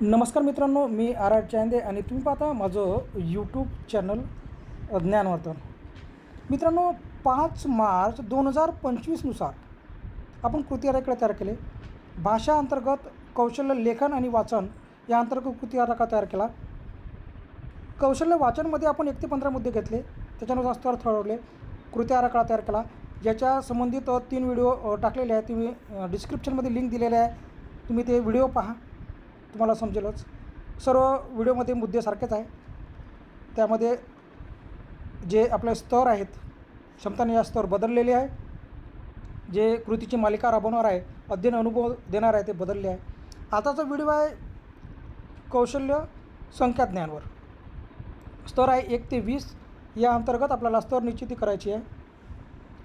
नमस्कार मित्रांनो मी R R Chande आणि तुम्ही पाहता माझं यूट्यूब चॅनल ज्ञानवर्तन ज्ञानवर्धन. मित्रांनो पाच मार्च दोन हजार पंचवीसनुसार आपण कृती आराखडे तयार केले. भाषा अंतर्गत कौशल्य लेखन आणि वाचन या अंतर्गत कृती आराखडा तयार केला. कौशल्य वाचनमध्ये आपण एक ते पंधरा मुद्दे घेतले. त्याच्यानुसार स्तर ठरवले कृती आराखडा तयार केला. याच्या संबंधित तीन व्हिडिओ टाकलेले आहेत. तुम्ही डिस्क्रिप्शनमध्ये लिंक दिलेले आहे. तुम्ही ते व्हिडिओ पहा. तुम्हाला समजेलच. सर्व व्हिडिओमध्ये मुद्दे सारखेच आहे. त्यामध्ये जे आपले स्तर आहेत क्षमताने या स्तर बदललेले आहे. जे कृतीची मालिका राबवणार आहे अध्ययन अनुभव देणार आहे ते बदलले आहे. आताचा व्हिडिओ आहे कौशल्य संख्याज्ञानवर स्तर आहे एक ते वीस. या अंतर्गत आपल्याला स्तर निश्चिती करायची आहे.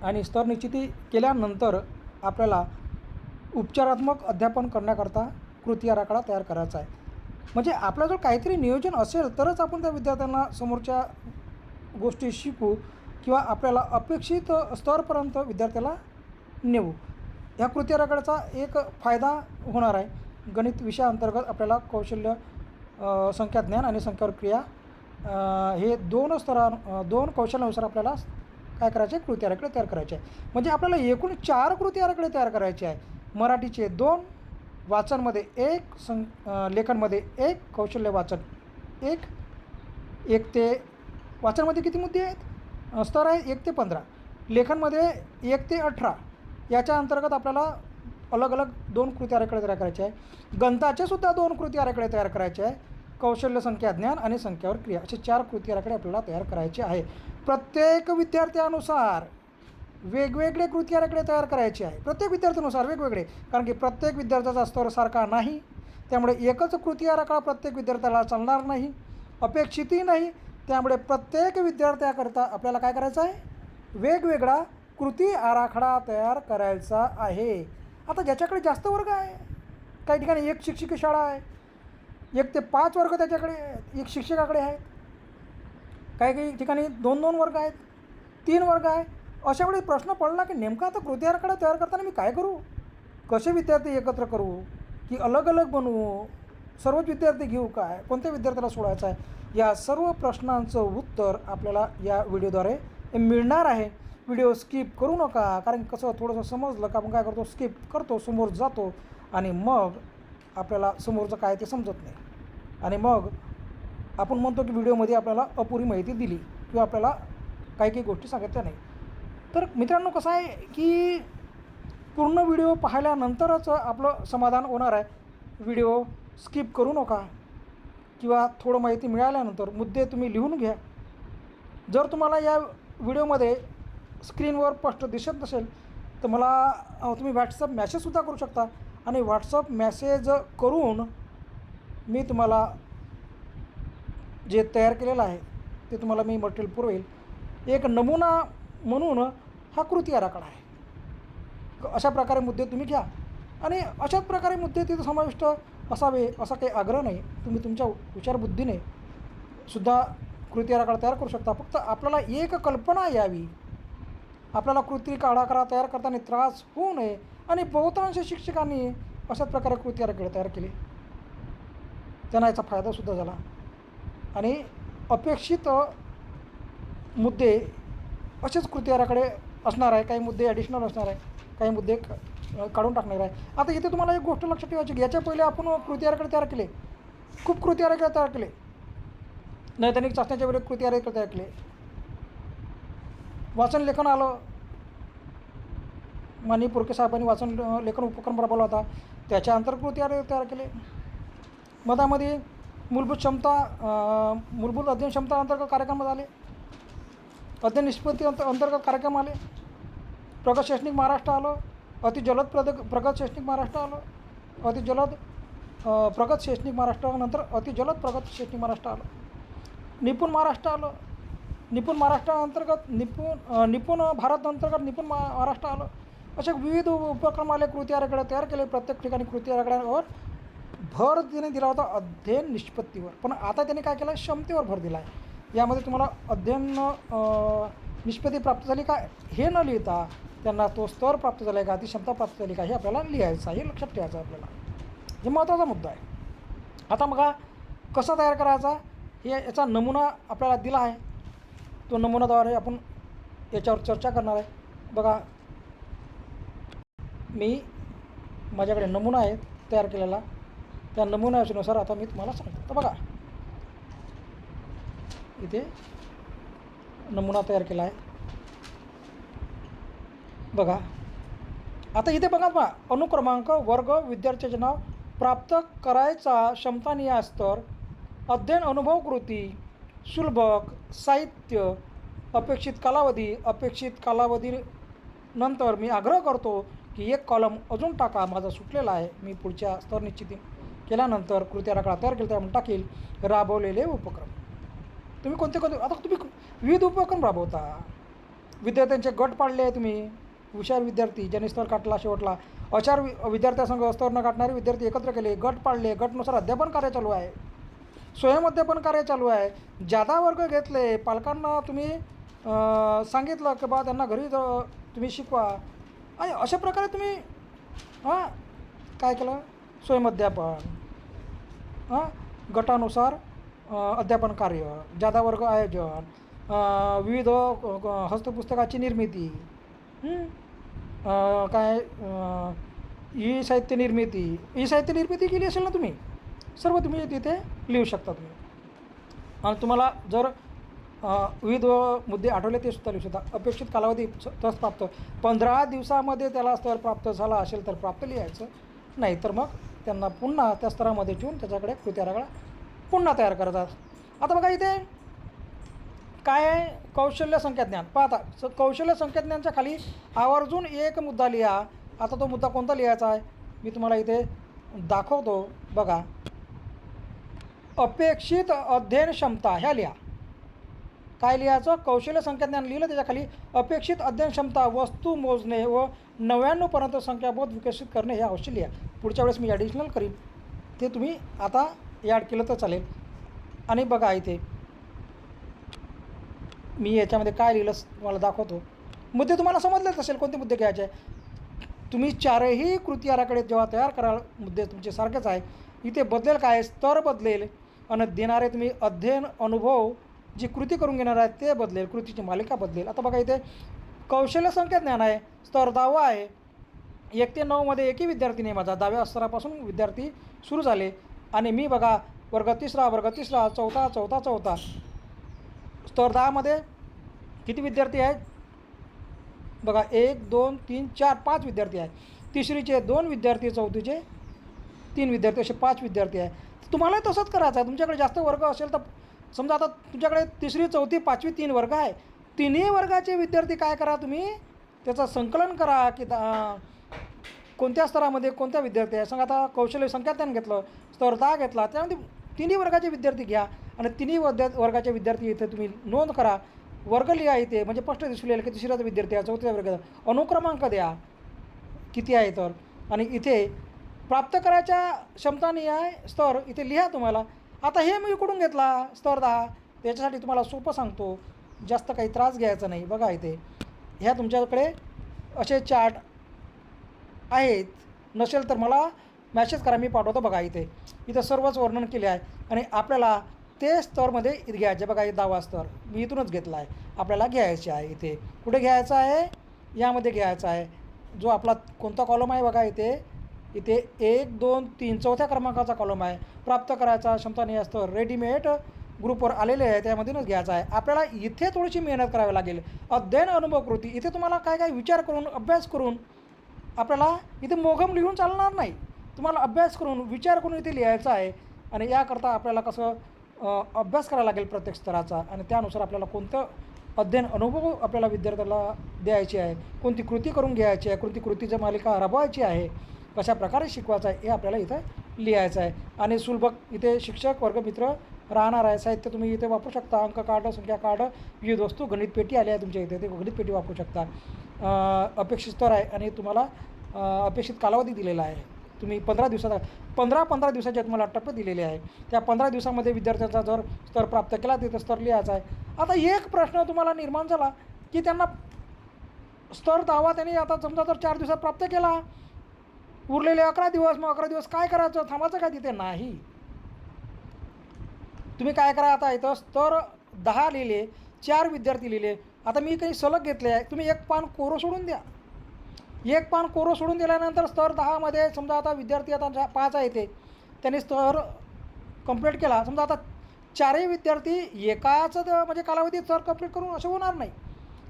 आणि स्तर निश्चिती केल्यानंतर आपल्याला उपचारात्मक अध्यापन करण्याकरता कृती आराखडा तयार करायचा आहे. म्हणजे आपल्याजवळ काहीतरी नियोजन असेल तरच आपण त्या विद्यार्थ्यांना समोरच्या गोष्टी शिकू किंवा आपल्याला अपेक्षित स्तरपर्यंत विद्यार्थ्याला नेऊ. ह्या कृती आराखड्याचा एक फायदा होणार आहे. गणित विषयाअंतर्गत आपल्याला कौशल्य संख्या संख्याज्ञान आणि संख्यावर क्रिया हे दोन स्तरा दोन कौशल्यानुसार आपल्याला काय करायचे? आहे? कृती आराखडे तयार करायचे. आहे म्हणजे आपल्याला एकूण चार कृती आराखडे तयार करायचे आहे. मराठीचे दोन वाचनमध्ये एक सं लेखनमध्ये एक कौशल्य वाचन एक एक ते वाचनमध्ये किती मुद्दे आहेत? स्तर आहे एक ते पंधरा. लेखनमध्ये एक ते अठरा. याच्या अंतर्गत आपल्याला अलग अलग दोन कृती आराखडे तयार करायचे आहे. गणिताचे सुद्धा दोन कृती आराखडे तयार करायचे आहे. कौशल्य संख्या ज्ञान आणि संख्यावर क्रिया. असे चार कृती आराखडे आपल्याला तयार करायचे आहे. प्रत्येक विद्यार्थ्यानुसार वेगवेगळे कृती आराखडे तयार करायचे आहे. प्रत्येक विद्यार्थ्यानुसार वेगवेगळे. कारण की प्रत्येक विद्यार्थ्याचा स्तर सारखा नाही. त्यामुळे एकच कृती आराखडा प्रत्येक विद्यार्थ्याला चालणार नाही. अपेक्षितही नाही. त्यामुळे प्रत्येक विद्यार्थ्याकरता आपल्याला काय करायचं आहे? वेगवेगळा कृती आराखडा तयार करायचा आहे. आता ज्याच्याकडे जास्त वर्ग आहे काही ठिकाणी एक शिक्षिकी शाळा आहे एक ते पाच वर्ग त्याच्याकडे आहेत एक शिक्षकाकडे आहेत. काही काही ठिकाणी दोन दोन वर्ग आहेत तीन वर्ग आहे. अशा वेळी प्रश्न पडला की नेमका आता कृती आराखडा तयार करताना मी काय करू? कसे विद्यार्थी एकत्र करू? की अलग अलग बनवू? सर्वच विद्यार्थी घेऊ काय? कोणत्या विद्यार्थ्याला सोडायचं आहे? या सर्व प्रश्नांचं उत्तर आपल्याला या व्हिडिओद्वारे मिळणार आहे. व्हिडिओ स्किप करू नका कारण कसं थोडंसं समजलं का आपण काय करतो? स्किप करतो समोर जातो आणि मग आपल्याला समोरचं काय ते समजत नाही. आणि मग आपण म्हणतो की व्हिडिओमध्ये आपल्याला अपुरी माहिती दिली किंवा आपल्याला काही काही गोष्टी सांगितल्या नाही. तर मित्रांनो कसं आहे की पूर्ण व्हिडिओ पाहिल्यानंतरच आपलं समाधान होणार आहे. व्हिडिओ स्किप करू नका किंवा थोडं माहिती मिळाल्यानंतर मुद्दे तुम्ही लिहून घ्या. जर तुम्हाला या व्हिडिओमध्ये स्क्रीनवर स्पष्ट दिसत नसेल तर मला तुम्ही व्हॉट्सअप मॅसेजसुद्धा करू शकता. आणि व्हॉट्सअप मॅसेज करून मी तुम्हाला जे तयार केलेलं आहे ते तुम्हाला मी मटेरियल पुरवेल. एक नमुना म्हणून हा कृती आराखडा आहे. क- अशा प्रकारे मुद्दे तुम्ही घ्या. आणि अशाच प्रकारे मुद्दे तिथं समाविष्ट असावे असा काही आग्रह नाही. तुम्ही तुमच्या विचारबुद्धीने सुद्धा कृती आराखडा तयार करू शकता. फक्त आपल्याला एक कल्पना यावी. आपल्याला कृती आराखडा तयार करताना त्रास होऊ नये आणि बहुतांश शिक्षकांनी अशाच प्रकारे कृती आराखडे तयार केले. त्यांना याचा फायदासुद्धा झाला. आणि अपेक्षित मुद्दे असेच कृती आराखडे असणार आहे काही मुद्दे ॲडिशनल असणार आहे काही मुद्दे काढून टाकणार आहे. आता इथे तुम्हाला एक गोष्ट लक्षात ठेवायची की याच्या पहिले आपण कृती आराखडे तयार केले. खूप कृती आराखडे तयार केले. नैदानिक चाचण्याच्या वेळी कृती आराखडे तयार केले. वाचन लेखन आलं. माननीय पुरके साहेबांनी वाचन लेखन उपक्रम राबवला होता. त्याच्या अंतर्कृती आराखडे तयार केले. मधामध्ये मूलभूत क्षमता मूलभूत अध्ययन क्षमता अंतर्गत कार्यक्रम झाले. अध्ययन निष्पत्ती अंत अंतर्गत कार्यक्रम आले. प्रगत शैक्षणिक महाराष्ट्र आलं. अति जलद प्रद प्रगत शैक्षणिक महाराष्ट्र आलं. अति जलद प्रगत शैक्षणिक महाराष्ट्रानंतर अति जलद प्रगत शैक्षणिक महाराष्ट्र आलं. निपुण महाराष्ट्र आलं. निपुण महाराष्ट्राअंतर्गत निपुण निपुण भारत अंतर्गत निपुण महाराष्ट्र आलं. असे विविध उपक्रम आले. कृती आराखडे तयार केले. प्रत्येक ठिकाणी कृती आराखड्यावर भर तिने दिला होता. अध्ययन निष्पत्तीवर. पण आता त्याने काय केलं? क्षमतेवर भर दिला आहे यामध्ये तुम्हाला अध्ययन निष्पत्ती प्राप्त झाली का हे न लिहिता त्यांना तो स्तर प्राप्त झाला आहे का ती क्षमता प्राप्त झाली का हे आपल्याला लिहायचं आहे हे लक्षात ठेवायचं आहे आपल्याला. हे महत्त्वाचा मुद्दा आहे. आता बघा कसा तयार करायचा? हे याचा नमुना आपल्याला दिला आहे. तो नमुनाद्वारे आपण याच्यावर चर्चा करणार आहे. बघा मी माझ्याकडे नमुना आहे तयार केलेला. त्या नमुन्यानुसार आता मी तुम्हाला सांगतो. तर बघा इथे नमुना तयार केला आहे. बघा. आता इथे बघा बा अनुक्रमांक वर्ग विद्यार्थ्याचे नाव प्राप्त करायचा क्षमतानिहाय स्तर अध्ययन अनुभव कृती सुलभक साहित्य अपेक्षित कालावधी अपेक्षित कालावधी नंतर मी आग्रह करतो की एक कॉलम अजून टाका माझा सुटलेला आहे. मी पुढच्या स्तर निश्चिती केल्यानंतर कृती आराखडा तयार केला त्यामुळे टाकेल. राबवलेले उपक्रम. तुम्ही कोणते कोणते आता तुम्ही विविध उपक्रम राबवता. विद्यार्थ्यांचे गट पाडले आहे तुम्ही. हुशार विद्यार्थी ज्यांनी स्तर काटला शेवटला. अचार वि विद्यार्थ्यांसंग स्तर न काटणारे विद्यार्थी एकत्र केले गट पाडले. गटनुसार अध्यापन कार्य चालू आहे. स्वयं अध्यापन कार्य चालू आहे. जादा वर्ग घेतले पालकांना तुम्ही सांगितलं की बा त्यांना घरी तुम्ही शिकवा. आणि अशा प्रकारे तुम्ही हां काय केलं? स्वयं अध्यापन. हां गटानुसार अध्यापन कार्य जादा वर्ग आयोजन विविध हस्तपुस्तकाची निर्मिती काय ई साहित्य निर्मिती ई साहित्य निर्मिती केली असेल ना तुम्ही सर्व तुम्ही तिथे लिहू शकता तुम्ही. आणि तुम्हाला जर विविध मुद्दे आठवले ते सुद्धा लिहू शकता. अपेक्षित कालावधी तस प्राप्त पंधरा दिवसामध्ये त्याला स्तर प्राप्त झाला असेल तर प्राप्त लिहायचं नाही तर मग त्यांना पुन्हा त्या स्तरामध्ये ठेवून त्याच्याकडे कृती आराखडा पुन्हा तयार करतात. आता बघा इथे काय आहे? कौशल्य संख्याज्ञान पाहता स कौशल्य संख्याज्ञानच्या खाली आवर्जून एक मुद्दा लिहा. आता तो मुद्दा कोणता लिहायचा आहे? मी तुम्हाला इथे दाखवतो. बघा. अपेक्षित अध्ययन क्षमता ह्या लिहा. काय लिहायचं? कौशल्य संख्याज्ञान लिहिलं त्याच्याखाली अपेक्षित अध्ययन क्षमता वस्तू मोजणे व नव्याण्णवपर्यंत संख्याबोध विकसित करणे हे अवश्य लिहा. पुढच्या वेळेस मी ॲडिशनल करीन. ते तुम्ही आता ॲड केलं तर चालेल. आणि बघा इथे मी याच्यामध्ये काय लिहिलं तुम्हाला दाखवतो. मुद्दे तुम्हाला समजलेच असेल कोणते मुद्दे घ्यायचे तुम्ही चारही कृती आराखडे जेव्हा तयार कराल मुद्दे तुमचे सारखेच आहे. इथे बदलेल काय स्तर बदलेल. आणि देणारे तुम्ही अध्ययन अनुभव जी कृती करून घेणार आहे ते बदलेल. कृतीची मालिका बदलेल. आता बघा इथे कौशल्य संख्या ज्ञान आहे. स्तर दहावा आहे. एक ते नऊमध्ये एकही विद्यार्थी नाही माझा. दहाव्या स्तरापासून विद्यार्थी सुरू झाले. आणि मी बघा वर्ग तिसरा वर्ग तिसरा चौथा चौथा चौथा. स्तर दहामध्ये किती विद्यार्थी आहेत? बघा एक दोन तीन चार पाच विद्यार्थी आहेत. तिसरीचे दोन विद्यार्थी चौथीचे तीन विद्यार्थी असे पाच विद्यार्थी आहे तुम्हालाही तसंच करायचं आहे. तुमच्याकडे जास्त वर्ग असेल तर समजा आता तुमच्याकडे तिसरी चौथी पाचवी तीन वर्ग आहे. तिन्ही वर्गाचे विद्यार्थी काय करा तुम्ही? त्याचं संकलन करा की कोणत्या स्तरामध्ये कोणत्या विद्यार्थी आहे सांगा आता कौशल्य संख्याज्ञान घेतलं स्तर दहा घेतला त्यामध्ये तिन्ही वर्गाचे विद्यार्थी घ्या आणि तिन्ही विद्या वर्गाचे विद्यार्थी इथे तुम्ही नोंद करा. वर्ग लिहा इथे म्हणजे स्पष्ट दिसून येईल की तिसऱ्याचा विद्यार्थी आहे चौथ्या वर्गाचा अनुक्रमांक द्या. किती आहे तर? आणि इथे प्राप्त करायच्या क्षमताने आहे स्तर इथे लिहा तुम्हाला. आता हे मी इकडून घेतला स्तर दहा. त्याच्यासाठी तुम्हाला सोपं सांगतो जास्त काही त्रास घ्यायचा नाही. बघा इथे. ह्या तुमच्याकडे असे चार्ट आहेत. नसेल तर मला मॅसेज करा मी पाठवतो बघा इथे. इथं सर्वच वर्णन केले आहे. आणि आपल्याला ते स्तरमध्ये इथे घ्यायचे. बघा हे दहावा स्तर. मी इथूनच घेतला आहे. आपल्याला घ्यायचे आहे इथे. कुठे घ्यायचं आहे? यामध्ये घ्यायचा आहे. जो आपला कोणता कॉलम आहे बघा इथे. इथे एक दोन तीन. चौथ्या क्रमांकाचा कॉलम आहे. प्राप्त करायचा क्षमता नाही असतं रेडीमेड ग्रुपवर आलेले आहे. त्यामधूनच घ्यायचा आहे. आपल्याला इथे थोडीशी मेहनत करावी लागेल. अध्ययन अनुभव कृती. इथे तुम्हाला काय काय विचार करून अभ्यास करून आपल्याला इथे मोगम लिहून चालणार नाही. तुम्हाला अभ्यास करून विचार करून इथे लिहायचा आहे आणि याकरता आपल्याला कसं अभ्यास करावा लागेल प्रत्येक स्तराचा आणि त्यानुसार आपल्याला कोणतं अध्ययन अनुभव आपल्याला विद्यार्थ्याला द्यायची आहे कोणती कृती करून घ्यायची आहे कोणती कृतीचं मालिका राबवायची आहे कशा प्रकारे शिकवायचं आहे हे आपल्याला इथं लिहायचं आहे. आणि सुलभक इथे शिक्षक वर्गमित्र राहणार आहे. साहित्य तुम्ही इथे वापरू शकता. अंक कार्ड संख्या कार्ड विविध वस्तू गणित पेटी आली आहे तुमच्या इथे ते गणित पेटी वापरू शकता. अपेक्षित स्तर आहे आणि तुम्हाला अपेक्षित कालावधी दिलेला आहे. तुम्ही पंधरा दिवसाचा पंधरा पंधरा दिवसाचे तुम्हाला टप्पे दिलेले आहे. त्या पंधरा दिवसामध्ये विद्यार्थ्यांचा जर स्तर प्राप्त केला तिथं स्तर लिहायचा आहे. आता एक प्रश्न तुम्हाला निर्माण झाला की त्यांना स्तर दहावा त्यांनी आता समजा जर चार दिवसात प्राप्त केला उरलेले अकरा दिवस मग अकरा दिवस काय करायचं? थांबायचं काय तिथे? नाही. तुम्ही काय करा आता इथं स्तर दहा लिहिले चार विद्यार्थी लिहिले आता मी काही सलग घेतले आहे. तुम्ही एक पान कोरं सोडून द्या. एक पान कोरं सोडून दिल्यानंतर स्तर दहामध्ये समजा आता विद्यार्थी आता पाच आहे ते त्यांनी स्तर कंप्लीट केला. समजा आता चारही विद्यार्थी एकाच द- म्हणजे कालावधीत स्तर कंप्लीट करून असं होणार नाही.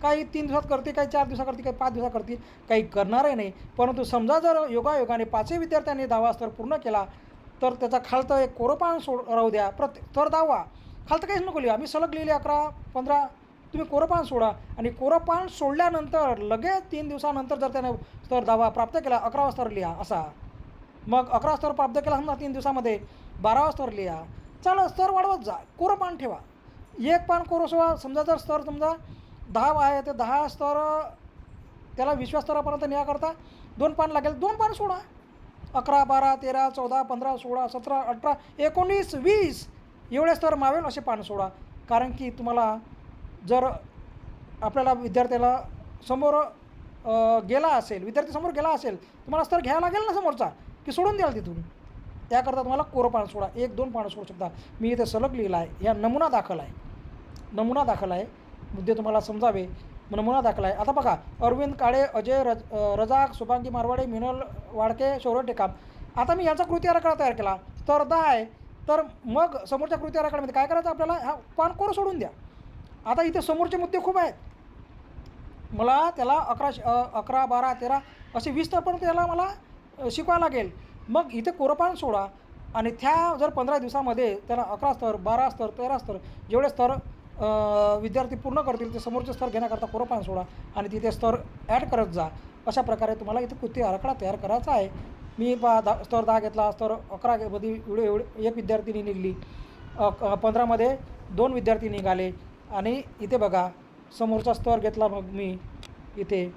काही तीन दिवसात करते काही चार दिवसात करते काही पाच दिवसात करते काही करणारही नाही. परंतु समजा जर योगायोगाने पाचही विद्यार्थ्यांनी दहावा स्तर पूर्ण केला तर त्याचा खालतं एक कोरपान सोड राहू द्या. प्रत्येक तर दहावा. खालतं काहीच नको लिहा. मी सलग लिहिले अकरा पंधरा तुम्ही कोरपान सोडा. आणि कोरपान सोडल्यानंतर लगेच तीन दिवसानंतर जर त्याने स्तर दावा प्राप्त केला अकरावा स्तर लिहा असा. मग अकरा स्तर प्राप्त केला समजा तीन दिवसामध्ये बारावा स्तर लिहा. चला स्तर वाढवत जा. कोरं पान ठेवा. एक पान कोरं सोडा समजा जर स्तर समजा दहा आहे तर दहा स्तर त्याला विश्वा स्तरापर्यंत न्याकरता दोन पान लागेल दोन पान सोडा. अकरा बारा तेरा चौदा पंधरा सोळा सतरा अठरा एकोणीस वीस एवढे स्तर मावेल असे पान सोडा. कारण की तुम्हाला जर आपल्याला विद्यार्थ्याला समोर गेला असेल विद्यार्थी समोर गेला असेल तुम्हाला स्तर घ्यायला लागेल ना समोरचा की सोडून द्याल तिथून? त्याकरता तुम्हाला कोरं पान सोडा एक दोन पानं सोडू शकता. मी इथे सलग लिहिला आहे या नमुना दाखल आहे. नमुना दाखल आहे. मुद्दे तुम्हाला समजावे. नमुना दाखल आहे. आता बघा अरविंद काळे अजय रज रजाक शुभांगी मारवाडे मिनल वाडके शौर्य टेकाम. आता मी यांचा कृती आराखडा तयार केला. तर दहा आहे. तर मग समोरच्या कृती आराखड्यामध्ये काय करायचं आपल्याला? हा पान कोरं सोडून द्या. आता इथे समोरचे मुद्दे खूप आहेत. मला त्याला अकरा अकरा बारा तेरा असे वीस तरपर्यंत त्याला मला शिकवायला लागेल. मग इथे कोरपान सोडा आणि त्या जर पंधरा दिवसामध्ये त्याला अकरा स्तर बारा स्तर तेरा स्तर जेवढे स्तर विद्यार्थी पूर्ण करतील ते समोरचे स्तर घेण्याकरता कोरपान सोडा आणि तिथे स्तर ॲड करत जा. अशा प्रकारे तुम्हाला इथे कृती आराखडा तयार करायचा आहे. मी पा दहा स्तर दहा घेतला स्तर अकरा मध्ये एवढे एवढे एक विद्यार्थिनी निघली. पंधरामध्ये दोन विद्यार्थी निघाले. आणि इथे बघा समोरचा स्तर घेतला मग मी इथे.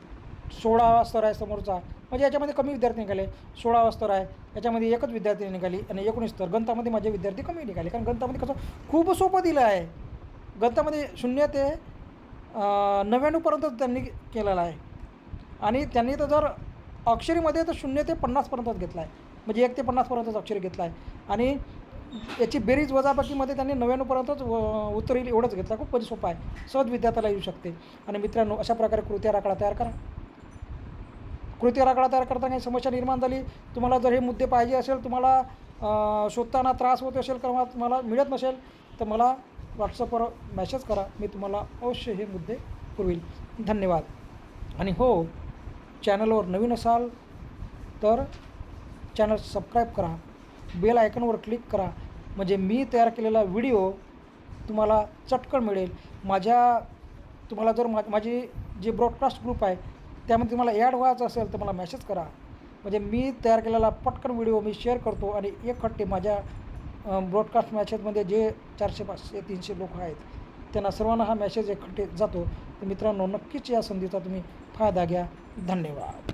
सोळावा स्तर आहे समोरचा. म्हणजे याच्यामध्ये कमी विद्यार्थी निघाले. सोळावा स्तर आहे. याच्यामध्ये एकच विद्यार्थी निघाली आणि एकोणीस स्तर. गणितामध्ये माझे विद्यार्थी कमी निघाले. कारण गणितामध्ये कसं खूप सोपं दिलं आहे. गणितामध्ये शून्य ते नव्याण्णवपर्यंत त्यांनी केलेलं आहे. आणि त्यांनी तर जर अक्षरीमध्ये तर शून्य ते पन्नासपर्यंतच घेतला आहे. म्हणजे एक ते पन्नासपर्यंतच अक्षरी घेतला आहे. आणि याची बेरीज वजाबाकीमध्ये त्यांनी नव्याण्णवपर्यंतच व- उत्तर येईल एवढंच घेतलं. खूप म्हणजे सोपा आहे. सहज विद्यार्थ्याला येऊ शकते. आणि मित्रांनो अशा प्रकारे कृती आराखडा तयार करा. कृती आराखडा तयार करताना काही समस्या निर्माण झाली. तुम्हाला जर हे मुद्दे पाहिजे असेल तुम्हाला शोधताना त्रास होत असेल किंवा तुम्हाला मिळत नसेल तर मला व्हॉट्सअपवर मेसेज करा. मी तुम्हाला अवश्य हे मुद्दे पुरवील धन्यवाद. आणि हो चॅनलवर नवीन असाल तर चॅनल सबस्क्राईब करा. बेल आयकनवर क्लिक करा. म्हणजे मी तयार केलेला व्हिडिओ तुम्हाला चटकन मिळेल. माझ्या तुम्हाला जर मा माझी जी ब्रॉडकास्ट ग्रुप आहे त्यामध्ये तुम्हाला ॲड व्हायचं असेल तर मला मेसेज करा. म्हणजे मी तयार केलेला पटकन व्हिडिओ मी शेअर करतो आणि एक खट्टे माझ्या ब्रॉडकास्ट मॅसेजमध्ये जे चारशे पाचशे तीनशे लोक आहेत त्यांना सर्वांना हा मेसेज एक जातो. तर मित्रांनो नक्कीच या संधीचा तुम्ही फायदा घ्या. धन्यवाद.